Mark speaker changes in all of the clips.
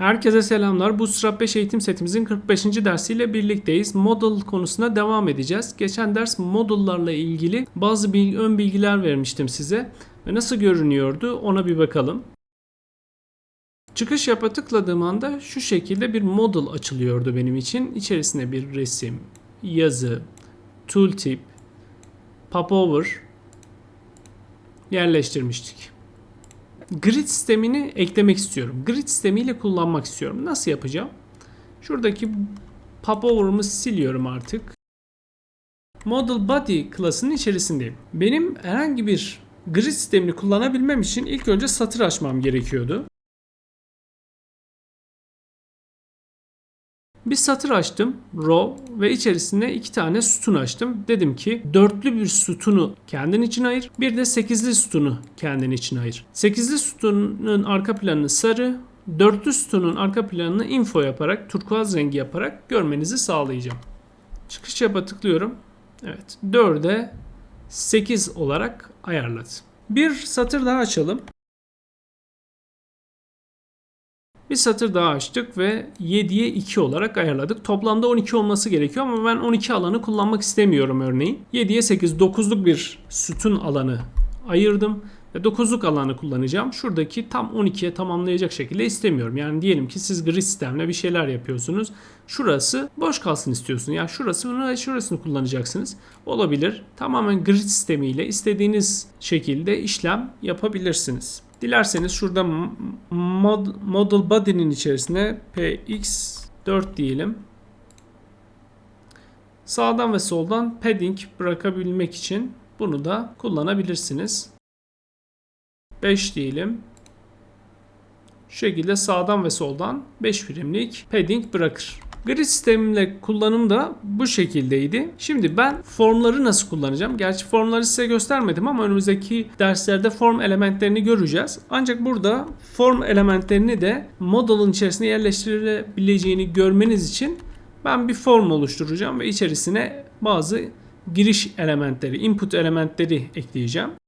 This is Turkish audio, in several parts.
Speaker 1: Herkese selamlar. Bootstrap 5 eğitim setimizin 45. dersiyle birlikteyiz. Model konusuna devam edeceğiz. Geçen ders model'larla ilgili bazı bil- ön bilgiler vermiştim size. Ve nasıl görünüyordu ona bir bakalım. Çıkış yapa tıkladığım anda şu şekilde bir model açılıyordu benim için. İçerisine bir resim, yazı, tooltip, popover yerleştirmiştik grid sistemini eklemek istiyorum. Grid sistemiyle kullanmak istiyorum. Nasıl yapacağım? Şuradaki popover'ımı siliyorum artık. Model Body klasının içerisindeyim. Benim herhangi bir grid sistemini kullanabilmem için ilk önce satır açmam gerekiyordu. Bir satır açtım, row ve içerisine iki tane sütun açtım. Dedim ki dörtlü bir sütunu kendin için ayır, bir de sekizli sütunu kendin için ayır. Sekizli sütunun arka planını sarı, dörtlü sütunun arka planını info yaparak, turkuaz rengi yaparak görmenizi sağlayacağım. Çıkış yapa tıklıyorum. Evet, 4'e 8 olarak ayarladı. Bir satır daha açalım. Bir satır daha açtık ve 7'ye 2 olarak ayarladık. Toplamda 12 olması gerekiyor ama ben 12 alanı kullanmak istemiyorum örneğin. 7'ye 8 9'luk bir sütun alanı ayırdım ve 9'luk alanı kullanacağım. Şuradaki tam 12'ye tamamlayacak şekilde istemiyorum. Yani diyelim ki siz grid sistemle bir şeyler yapıyorsunuz. Şurası boş kalsın istiyorsun. Yani şurası ve şurasını kullanacaksınız. Olabilir. Tamamen grid sistemiyle istediğiniz şekilde işlem yapabilirsiniz. Dilerseniz şurada mod, model body'nin içerisine px4 diyelim. Sağdan ve soldan padding bırakabilmek için bunu da kullanabilirsiniz. 5 diyelim. Şu şekilde sağdan ve soldan 5 birimlik padding bırakır. Grid sistemle kullanım da bu şekildeydi. Şimdi ben formları nasıl kullanacağım? Gerçi formları size göstermedim ama önümüzdeki derslerde form elementlerini göreceğiz. Ancak burada form elementlerini de model'ın içerisine yerleştirilebileceğini görmeniz için ben bir form oluşturacağım ve içerisine bazı giriş elementleri, input elementleri ekleyeceğim.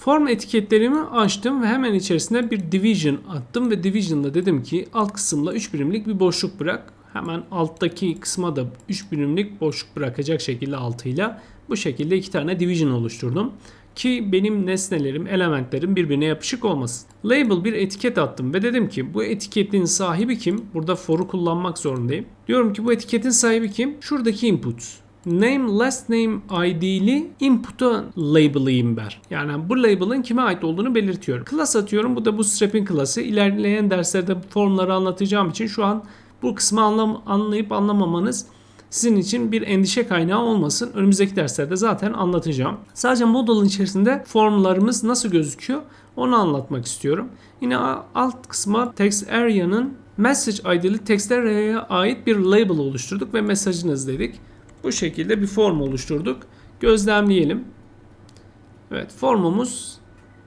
Speaker 1: Form etiketlerimi açtım ve hemen içerisine bir division attım ve division'da dedim ki alt kısımda 3 birimlik bir boşluk bırak. Hemen alttaki kısma da 3 birimlik boşluk bırakacak şekilde altıyla bu şekilde iki tane division oluşturdum. Ki benim nesnelerim, elementlerim birbirine yapışık olmasın. Label bir etiket attım ve dedim ki bu etiketin sahibi kim? Burada for'u kullanmak zorundayım. Diyorum ki bu etiketin sahibi kim? Şuradaki input name last name id'li input'a label'ıyım ben. Yani bu label'ın kime ait olduğunu belirtiyorum. Class atıyorum. Bu da bu strap'in klası. İlerleyen derslerde formları anlatacağım için şu an bu kısmı anlam anlayıp anlamamanız sizin için bir endişe kaynağı olmasın. Önümüzdeki derslerde zaten anlatacağım. Sadece model'ın içerisinde formlarımız nasıl gözüküyor onu anlatmak istiyorum. Yine alt kısma text area'nın message id'li text area'ya ait bir label oluşturduk ve mesajınız dedik. Bu şekilde bir form oluşturduk. Gözlemleyelim. Evet formumuz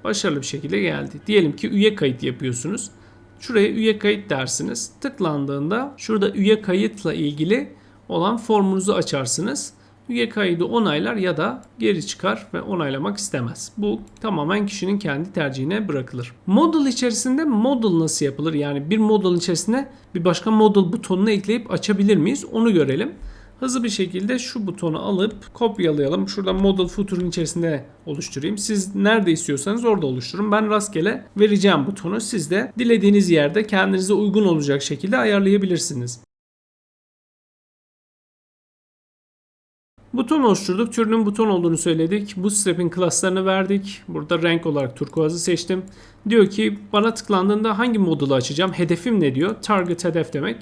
Speaker 1: başarılı bir şekilde geldi. Diyelim ki üye kayıt yapıyorsunuz. Şuraya üye kayıt dersiniz. Tıklandığında şurada üye kayıtla ilgili olan formunuzu açarsınız. Üye kaydı onaylar ya da geri çıkar ve onaylamak istemez. Bu tamamen kişinin kendi tercihine bırakılır. Model içerisinde model nasıl yapılır? Yani bir model içerisine bir başka model butonunu ekleyip açabilir miyiz? Onu görelim. Hızlı bir şekilde şu butonu alıp kopyalayalım. Şurada model footer'ın içerisinde oluşturayım. Siz nerede istiyorsanız orada oluşturun. Ben rastgele vereceğim butonu. Siz de dilediğiniz yerde kendinize uygun olacak şekilde ayarlayabilirsiniz. Buton oluşturduk. Türünün buton olduğunu söyledik. Bootstrap'in klaslarını verdik. Burada renk olarak turkuazı seçtim. Diyor ki bana tıklandığında hangi modulu açacağım? Hedefim ne diyor? Target hedef demek.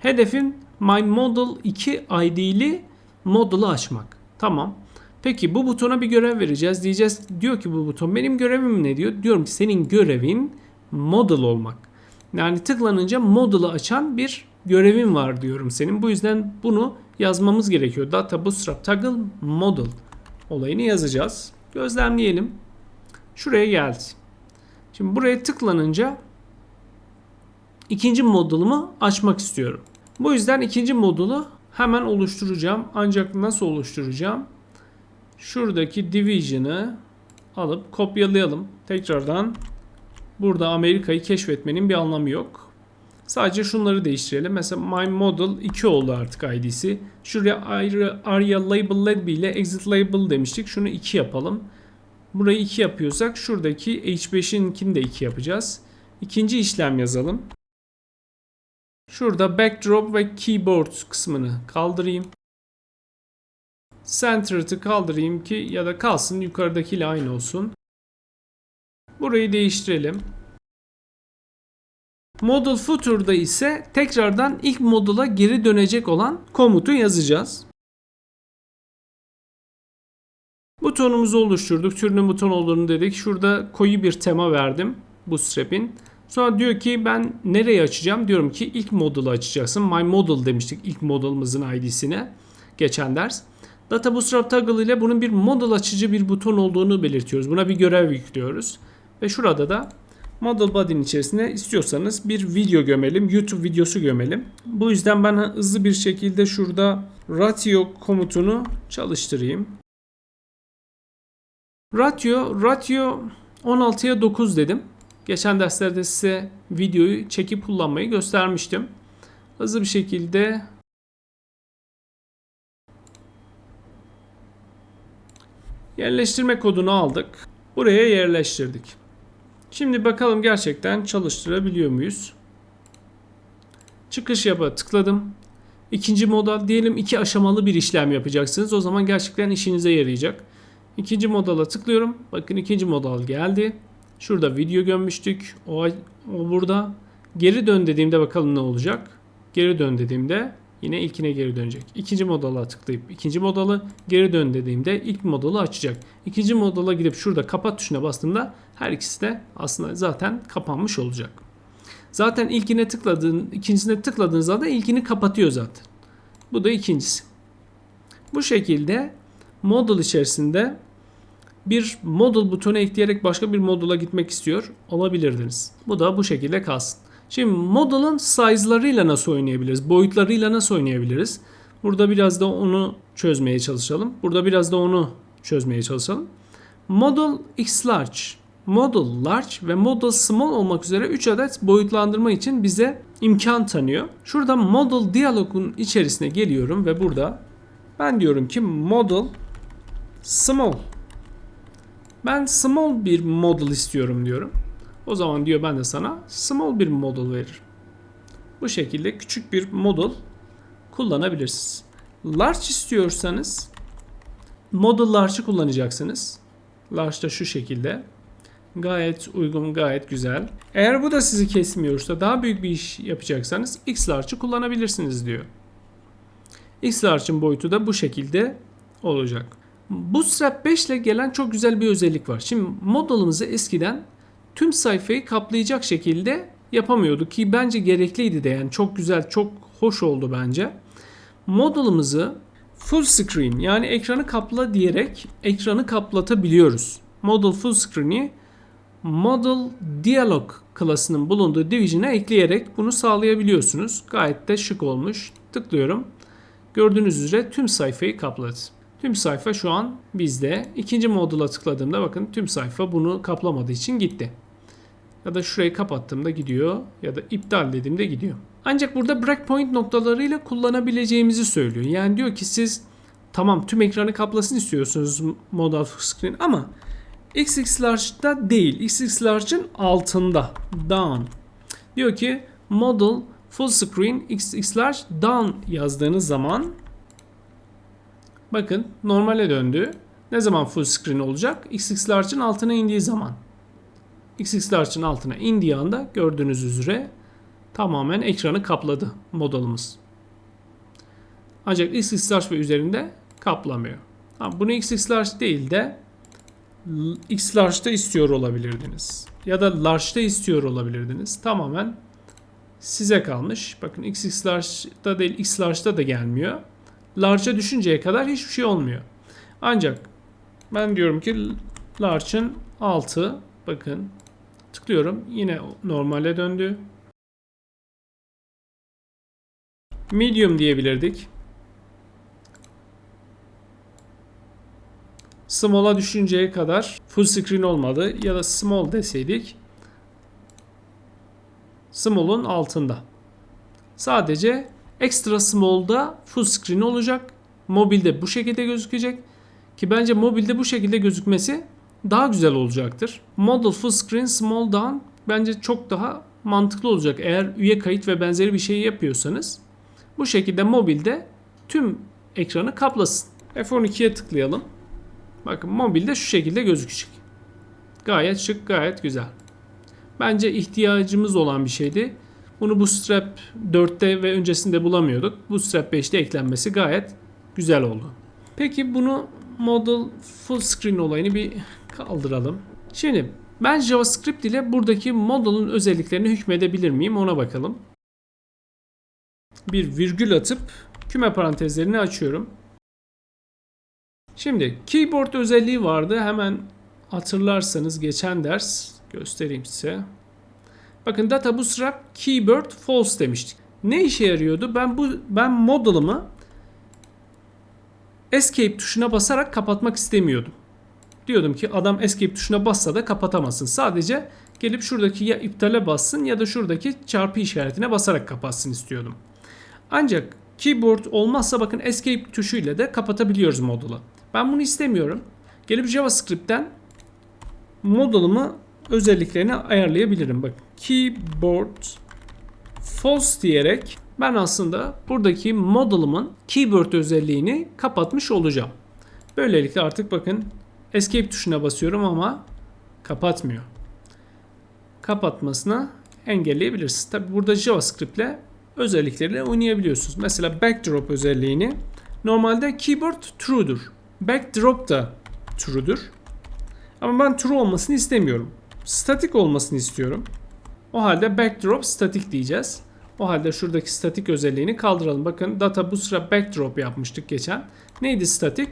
Speaker 1: Hedefim My Model 2 ID'li model'ı açmak. Tamam. Peki bu butona bir görev vereceğiz. Diyeceğiz diyor ki bu buton benim görevim ne diyor? Diyorum ki senin görevin model olmak. Yani tıklanınca model'ı açan bir görevin var diyorum senin. Bu yüzden bunu yazmamız gerekiyor. Data Bootstrap Toggle Model olayını yazacağız. Gözlemleyelim. Şuraya geldi. Şimdi buraya tıklanınca ikinci model'ımı açmak istiyorum. Bu yüzden ikinci modulu hemen oluşturacağım. Ancak nasıl oluşturacağım? Şuradaki division'ı alıp kopyalayalım. Tekrardan burada Amerika'yı keşfetmenin bir anlamı yok. Sadece şunları değiştirelim. Mesela My Model 2 oldu artık ID'si. Şuraya ayrı Aria Label Led ile Exit Label demiştik. Şunu 2 yapalım. Burayı 2 yapıyorsak şuradaki H5'inkini de 2 yapacağız. İkinci işlem yazalım. Şurada Backdrop ve Keyboard kısmını kaldırayım. Centered'ı kaldırayım ki ya da kalsın yukarıdakiyle aynı olsun. Burayı değiştirelim. Model Footer'da ise tekrardan ilk modula geri dönecek olan komutu yazacağız. Butonumuzu oluşturduk. Türünün buton olduğunu dedik. Şurada koyu bir tema verdim Bootstrap'in. Sonra diyor ki ben nereye açacağım? Diyorum ki ilk modulu açacaksın. My model demiştik ilk model'ımızın ID'sine geçen ders. Data Bootstrap toggle ile bunun bir model açıcı bir buton olduğunu belirtiyoruz. Buna bir görev yüklüyoruz. Ve şurada da Model Body'nin içerisine istiyorsanız bir video gömelim. YouTube videosu gömelim. Bu yüzden ben hızlı bir şekilde şurada ratio komutunu çalıştırayım. Ratio, ratio 16'ya 9 dedim. Geçen derslerde size videoyu çekip kullanmayı göstermiştim. Hızlı bir şekilde yerleştirme kodunu aldık. Buraya yerleştirdik. Şimdi bakalım gerçekten çalıştırabiliyor muyuz? Çıkış yapa tıkladım. İkinci moda diyelim iki aşamalı bir işlem yapacaksınız. O zaman gerçekten işinize yarayacak. İkinci modala tıklıyorum. Bakın ikinci modal geldi. Şurada video gömmüştük. O, o burada. Geri dön dediğimde bakalım ne olacak. Geri dön dediğimde yine ilkine geri dönecek. İkinci modala tıklayıp ikinci modalı geri dön dediğimde ilk modalı açacak. İkinci modala gidip şurada kapat tuşuna bastığımda her ikisi de aslında zaten kapanmış olacak. Zaten ilkine tıkladığın, ikincisine tıkladığınızda da ilkini kapatıyor zaten. Bu da ikincisi. Bu şekilde model içerisinde bir model butonu ekleyerek başka bir modula gitmek istiyor olabilirdiniz. Bu da bu şekilde kalsın. Şimdi model'ın size'larıyla nasıl oynayabiliriz? Boyutlarıyla nasıl oynayabiliriz? Burada biraz da onu çözmeye çalışalım. Burada biraz da onu çözmeye çalışalım. Model X large, Model large ve Model small olmak üzere 3 adet boyutlandırma için bize imkan tanıyor. Şurada Model diyalogun içerisine geliyorum ve burada ben diyorum ki Model small. Ben small bir model istiyorum diyorum. O zaman diyor ben de sana small bir model veririm. Bu şekilde küçük bir model kullanabilirsiniz. Large istiyorsanız model large'ı kullanacaksınız. Large da şu şekilde. Gayet uygun, gayet güzel. Eğer bu da sizi kesmiyorsa daha büyük bir iş yapacaksanız X large'ı kullanabilirsiniz diyor. X large'ın boyutu da bu şekilde olacak. Bootstrap 5 ile gelen çok güzel bir özellik var. Şimdi modelimizi eskiden tüm sayfayı kaplayacak şekilde yapamıyorduk ki bence gerekliydi de yani çok güzel çok hoş oldu bence. Modelimizi full screen yani ekranı kapla diyerek ekranı kaplatabiliyoruz. Model full screen'i Model Dialog klasının bulunduğu division'a ekleyerek bunu sağlayabiliyorsunuz. Gayet de şık olmuş. Tıklıyorum. Gördüğünüz üzere tüm sayfayı kapladı. Tüm sayfa şu an bizde. İkinci modula tıkladığımda bakın tüm sayfa bunu kaplamadığı için gitti. Ya da şurayı kapattığımda gidiyor ya da iptal dediğimde gidiyor. Ancak burada breakpoint noktalarıyla kullanabileceğimizi söylüyor. Yani diyor ki siz tamam tüm ekranı kaplasın istiyorsunuz modal screen ama XX large'da değil. XX large'ın altında. Down. Diyor ki model full screen XX large down yazdığınız zaman bakın normale döndü. Ne zaman full screen olacak? XX large'ın altına indiği zaman. XX large'ın altına indiği anda gördüğünüz üzere tamamen ekranı kapladı modelimiz. Ancak XX large ve üzerinde kaplamıyor. Ha, bunu XX large değil de X large'da istiyor olabilirdiniz. Ya da large'da istiyor olabilirdiniz. Tamamen size kalmış. Bakın XX large'da değil X large'da da gelmiyor. Large'a düşünceye kadar hiçbir şey olmuyor. Ancak ben diyorum ki large'ın altı bakın tıklıyorum yine normale döndü. Medium diyebilirdik. small'a düşünceye kadar full screen olmadı ya da small deseydik small'un altında. Sadece extra small'da full screen olacak. Mobilde bu şekilde gözükecek. Ki bence mobilde bu şekilde gözükmesi daha güzel olacaktır. Model full screen small down bence çok daha mantıklı olacak. Eğer üye kayıt ve benzeri bir şey yapıyorsanız bu şekilde mobilde tüm ekranı kaplasın. F12'ye tıklayalım. Bakın mobilde şu şekilde gözükecek. Gayet şık, gayet güzel. Bence ihtiyacımız olan bir şeydi. Bunu Bootstrap 4'te ve öncesinde bulamıyorduk. Bootstrap 5'te eklenmesi gayet güzel oldu. Peki bunu model full screen olayını bir kaldıralım. Şimdi ben JavaScript ile buradaki model'ın özelliklerini hükmedebilir miyim ona bakalım. Bir virgül atıp küme parantezlerini açıyorum. Şimdi keyboard özelliği vardı. Hemen hatırlarsanız geçen ders göstereyim size. Bakın data bootstrap keyword false demiştik. Ne işe yarıyordu? Ben bu ben model'ımı escape tuşuna basarak kapatmak istemiyordum. Diyordum ki adam escape tuşuna bassa da kapatamazsın. Sadece gelip şuradaki ya iptale bassın ya da şuradaki çarpı işaretine basarak kapatsın istiyordum. Ancak keyboard olmazsa bakın escape tuşuyla da kapatabiliyoruz modulu. Ben bunu istemiyorum. Gelip JavaScript'ten model'ımı özelliklerini ayarlayabilirim. Bak keyboard false diyerek ben aslında buradaki model'ımın keyboard özelliğini kapatmış olacağım. Böylelikle artık bakın escape tuşuna basıyorum ama kapatmıyor. Kapatmasına engelleyebilirsiniz. Tabi burada JavaScript ile özellikleriyle oynayabiliyorsunuz. Mesela backdrop özelliğini normalde keyboard true'dur. Backdrop da true'dur. Ama ben true olmasını istemiyorum. Statik olmasını istiyorum. O halde backdrop statik diyeceğiz. O halde şuradaki statik özelliğini kaldıralım. Bakın data bootstrap backdrop yapmıştık geçen. Neydi statik?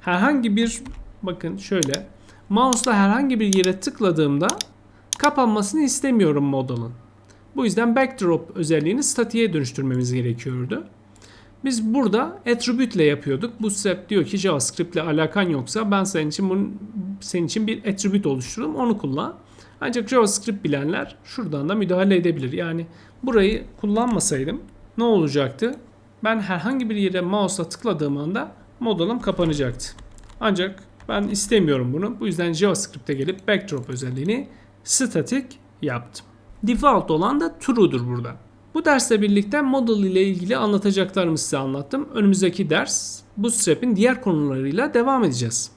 Speaker 1: Herhangi bir bakın şöyle mouse'la herhangi bir yere tıkladığımda kapanmasını istemiyorum model'ın. Bu yüzden backdrop özelliğini statiğe dönüştürmemiz gerekiyordu. Biz burada attribute ile yapıyorduk. Bootstrap diyor ki JavaScript ile alakan yoksa ben senin için bunun, senin için bir attribute oluştururum onu kullan. Ancak JavaScript bilenler şuradan da müdahale edebilir. Yani burayı kullanmasaydım ne olacaktı? Ben herhangi bir yere mouse'la tıkladığım anda model'ım kapanacaktı. Ancak ben istemiyorum bunu. Bu yüzden JavaScript'e gelip backdrop özelliğini static yaptım. Default olan da true'dur burada. Bu dersle birlikte model ile ilgili anlatacaklarımı size anlattım. Önümüzdeki ders Bootstrap'in diğer konularıyla devam edeceğiz.